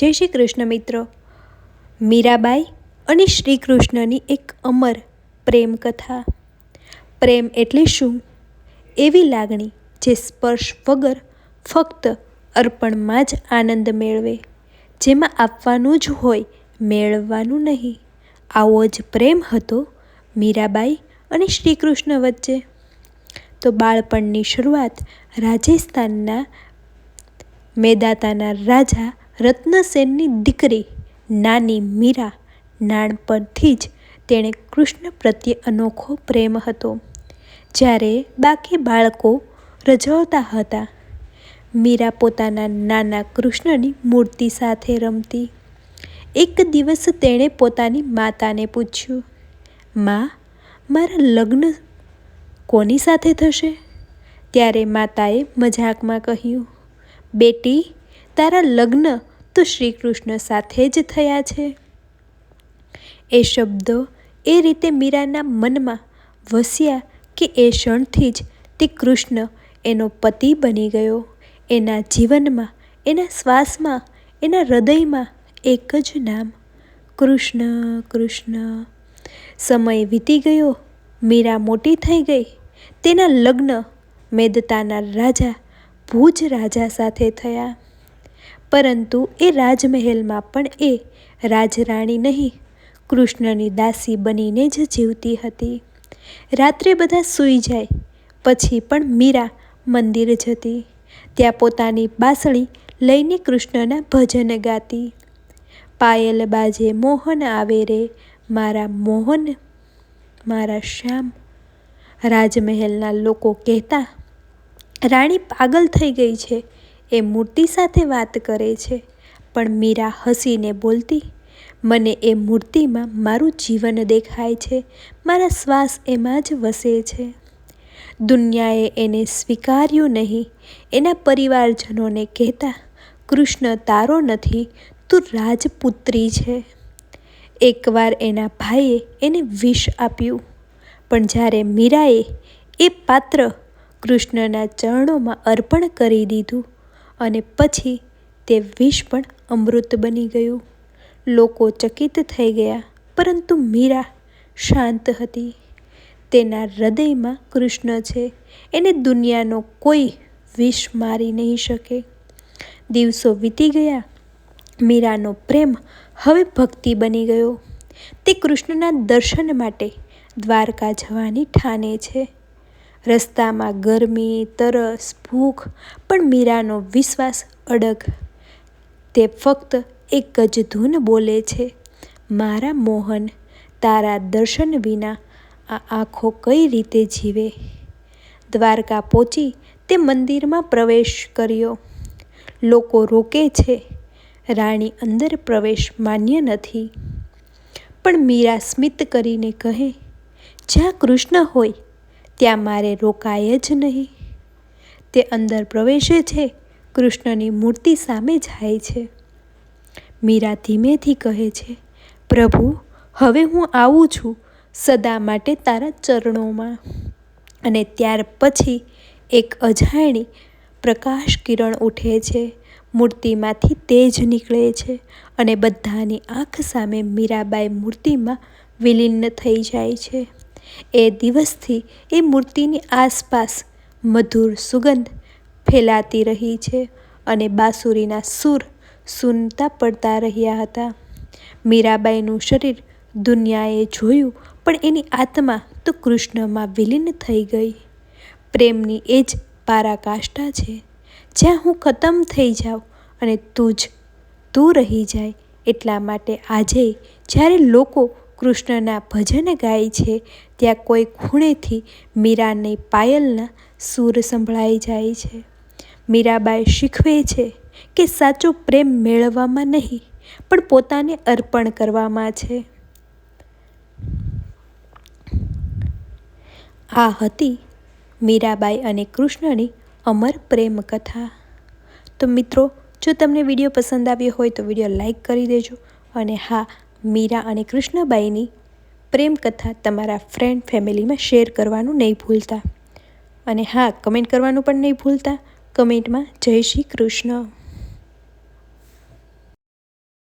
જય શ્રી કૃષ્ણ મિત્રો. મીરાબાઈ અને શ્રી કૃષ્ણની એક અમર પ્રેમ કથા. પ્રેમ એટલે શું? એવી લાગણી જે સ્પર્શ વગર ફક્ત અર્પણમાં જ આનંદ મેળવે. જેમાં આપવાનું જ હોય, મેળવવાનું નહીં. આવો જ પ્રેમ હતો મીરાબાઈ અને શ્રી કૃષ્ણ વચ્ચે. તો બાળપણની શરૂઆત રાજસ્થાનના મેદાતાના રાજા રત્નસેનની દીકરી નાની મીરા નાનપણથી જ તેણે કૃષ્ણ પ્રત્યે અનોખો પ્રેમ હતો. જ્યારે બાકી બાળકો રજવતા હતા, મીરા પોતાના નાના કૃષ્ણની મૂર્તિ સાથે રમતી. એક દિવસ તેણે પોતાની માતાને પૂછ્યું, માં, મારા લગ્ન કોની સાથે થશે? ત્યારે માતાએ મજાકમાં કહ્યું, બેટી, તારા લગ્ન તો શ્રી કૃષ્ણ સાથે જ થયા છે. એ શબ્દો એ રીતે મીરાના મનમાં વસ્યા કે એ ક્ષણથી જ તે કૃષ્ણ એનો પતિ બની ગયો. એના જીવનમાં, એના શ્વાસમાં, એના હૃદયમાં એક જ નામ, કૃષ્ણ કૃષ્ણ. સમય વીતી ગયો, મીરા મોટી થઈ ગઈ. તેના લગ્ન મેદતાના રાજા ભુજ રાજા સાથે થયા. પરંતુ એ રાજમહેલમાં પણ એ રાજરાણી નહીં, કૃષ્ણની દાસી બનીને જ જીવતી હતી. રાત્રે બધા સૂઈ જાય, પછી પણ મીરા મંદિર જતી. ત્યાં પોતાની બાસળી લઈને કૃષ્ણના ભજન ગાતી. પાયલ બાજે મોહન આવે રે, મારા મોહન, મારા શ્યામ. રાજમહેલના લોકો કહેતા, રાણી પાગલ થઈ ગઈ છે એ મૂર્તિ સાથે વાત કરે છે. પણ મીરા હસીને બોલતી, મને એ મૂર્તિમાં મારું જીવન દેખાય છે. મારા શ્વાસ એમાં જ વસે છે. દુનિયાએ એને સ્વીકાર્યું નહીં. એના પરિવારજનોને કહેતા, કૃષ્ણ તારો નથી, તું રાજપુત્રી છે. એકવાર એના ભાઈએ એને વિષ આપ્યું. પણ જ્યારે મીરાએ એ પાત્ર કૃષ્ણના ચરણોમાં અર્પણ કરી દીધું અને પછી તે વિષ પણ અમૃત બની ગયું. લોકો ચકિત થઈ ગયા, પરંતુ મીરા શાંત હતી. તેના હૃદયમાં કૃષ્ણ છે, એને દુનિયાનો કોઈ વિષ મારી નહીં શકે. દિવસો વીતી ગયા, મીરાનો પ્રેમ હવે ભક્તિ બની ગયો. તે કૃષ્ણના દર્શન માટે દ્વારકા જવાની ઠાને છે. રસ્તામાં ગરમી, તરસ, ભૂખ, પણ મીરાનો વિશ્વાસ અડગ. તે ફક્ત એક જ ધૂન બોલે છે, મારા મોહન, તારા દર્શન વિના આ આંખો કઈ રીતે જીવે દ્વારકા પહોંચી તે મંદિરમાં પ્રવેશ કર્યો. લોકો રોકે છે, રાણી અંદર પ્રવેશ માન્ય નથી. પણ મીરા સ્મિત કરીને કહે, જ્યાં કૃષ્ણ હોય ત્યાં મારે રોકાય જ નહીં. તે અંદર પ્રવેશે છે, કૃષ્ણની મૂર્તિ સામે જાય છે. મીરા ધીમેથી કહે છે, પ્રભુ, હવે હું આવું છું સદા માટે તારા ચરણોમાં. અને ત્યાર પછી એક અજાણી પ્રકાશ કિરણ ઉઠે છે, મૂર્તિમાંથી તેજ નીકળે છે અને બધાની આંખ સામે મીરાબાઈ મૂર્તિમાં વિલીન થઈ જાય છે. એ દિવસથી એ મૂર્તિની આસપાસ મધુર સુગંધ ફેલાતી રહી છે અને બાંસુરીના સૂર સૂનતા પડતા રહ્યા હતા. મીરાબાઈનું શરીર દુનિયાએ જોયું, પણ એની આત્મા તો કૃષ્ણમાં વિલીન થઈ ગઈ. પ્રેમની એ જ પારાકાષ્ઠા છે. જ્યાં હું ખતમ થઈ જાઉં અને તું જ તું રહી જાય એટલા માટે આજે જ્યારે લોકો કૃષ્ણના ભજન ગાય છે, ત્યાં કોઈ ખૂણેથી મીરાને પાયલના સૂર સંભળાઈ જાય છે. મીરાબાઈ શીખવે છે કે સાચો પ્રેમ મેળવવામાં નહીં, પણ પોતાને અર્પણ કરવામાં છે. આ હતી મીરાબાઈ અને કૃષ્ણની અમર પ્રેમ કથા. તો મિત્રો, જો તમને વીડિયો પસંદ આવ્યો હોય તો વીડિયો લાઈક કરી દેજો અને હા મીરા અને કૃષ્ણબાઈની પ્રેમ કથા તમારા ફ્રેન્ડ ફેમિલીમાં શેર કરવાનું નહીં ભૂલતા. અને હા કમેન્ટ કરવાનું પણ નહીં ભૂલતા. કમેન્ટમાં જય શ્રી કૃષ્ણ.